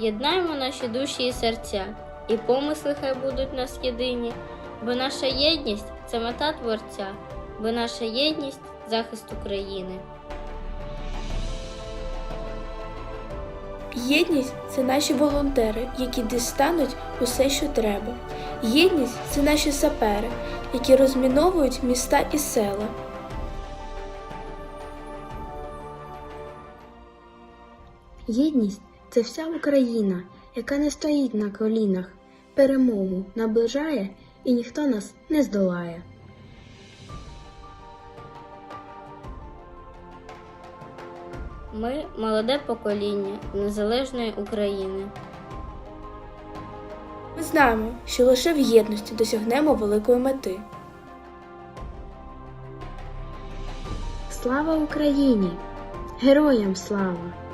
Єднаємо наші душі і серця, і помисли хай будуть нас єдині, бо наша єдність це мета Творця, бо наша єдність захист України. Єдність це наші волонтери, які дістануть усе, що треба. Єдність це наші сапери, які розміновують міста і села. Єдність це вся Україна, яка не стоїть на колінах, перемогу наближає і ніхто нас не здолає. Ми молоде покоління незалежної України. Ми знаємо, що лише в єдності досягнемо великої мети. Слава Україні! Героям слава!